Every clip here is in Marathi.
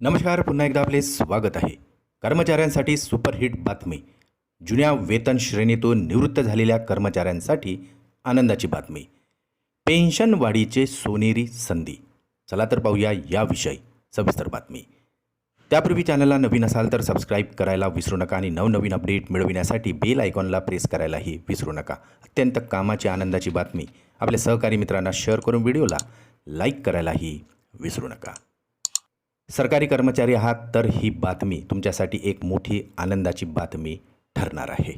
नमस्कार पुन्हा एकदा आपले स्वागत आहे. कर्मचाऱ्यांसाठी सुपरहिट बातमी. जुन्या वेतन श्रेणीतून निवृत्त झालेल्या कर्मचाऱ्यांसाठी आनंदाची बातमी. पेन्शन वाढीचे सोनेरी संधी. चला तर पाहूया याविषयी सविस्तर बातमी. त्यापूर्वी चॅनलला नवीन असाल तर सबस्क्राईब करायला विसरू नका आणि नवनवीन अपडेट मिळविण्यासाठी बेल आयकॉनला प्रेस करायलाही विसरू नका. अत्यंत कामाची आनंदाची बातमी. आपल्या सहकारी मित्रांना शेअर करून व्हिडिओला लाईक करायलाही विसरू नका. सरकारी कर्मचारी आहात तर ही बातमी तुमच्यासाठी एक मोठी आनंदाची बातमी ठरणार आहे.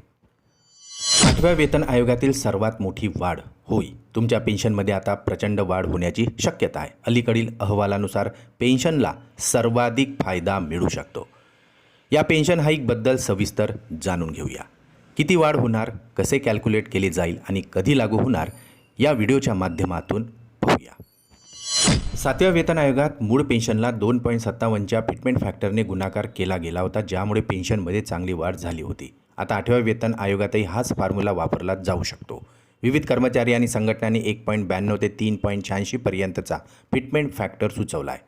आठव्या वेतन आयोगातील सर्वात मोठी वाढ होय तुमच्या पेन्शनमध्ये आता प्रचंड वाढ होण्याची शक्यता आहे. अलीकडील अहवालानुसार पेन्शनला सर्वाधिक फायदा मिळू शकतो. या पेन्शन हाईकबद्दल सविस्तर जाणून घेऊया. किती वाढ होणार कसे कॅल्क्युलेट केले जाईल आणि कधी लागू होणार या व्हिडिओच्या माध्यमातून सातव्या वेतन आयोगात मूळ पेन्शनला दोन पॉईंट सत्तावन्नच्या फिटमेंट फॅक्टरने गुणाकार केला गेला होता ज्यामुळे पेन्शनमध्ये चांगली वाढ झाली होती. आता आठव्या वेतन आयोगातही हाच फॉर्म्युला वापरला जाऊ शकतो. विविध कर्मचारी आणि संघटनांनी एक पॉईंट ब्याण्णव ते तीन पॉईंट शहाऐंशीपर्यंतचा फिटमेंट फॅक्टर सुचवला आहे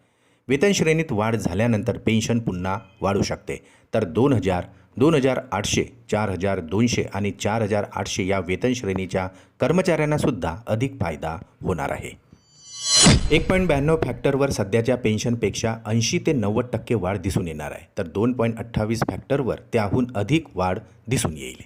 वेतन श्रेणीत वाढ झाल्यानंतर पेन्शन पुन्हा वाढू शकते. तर दोन हजार दोन हजार आठशे चार हजार दोनशे आणि चार हजार आठशे या वेतन श्रेणीच्या कर्मचाऱ्यांनासुद्धा अधिक फायदा होणार आहे. एक पॉईंट ब्याण्णव फॅक्टरवर सध्याच्या पेन्शनपेक्षा ऐंशी ते नव्वद टक्के वाढ दिसून येणार आहे. तर दोन पॉईंट अठ्ठावीस फॅक्टरवर त्याहून अधिक वाढ दिसून येईल.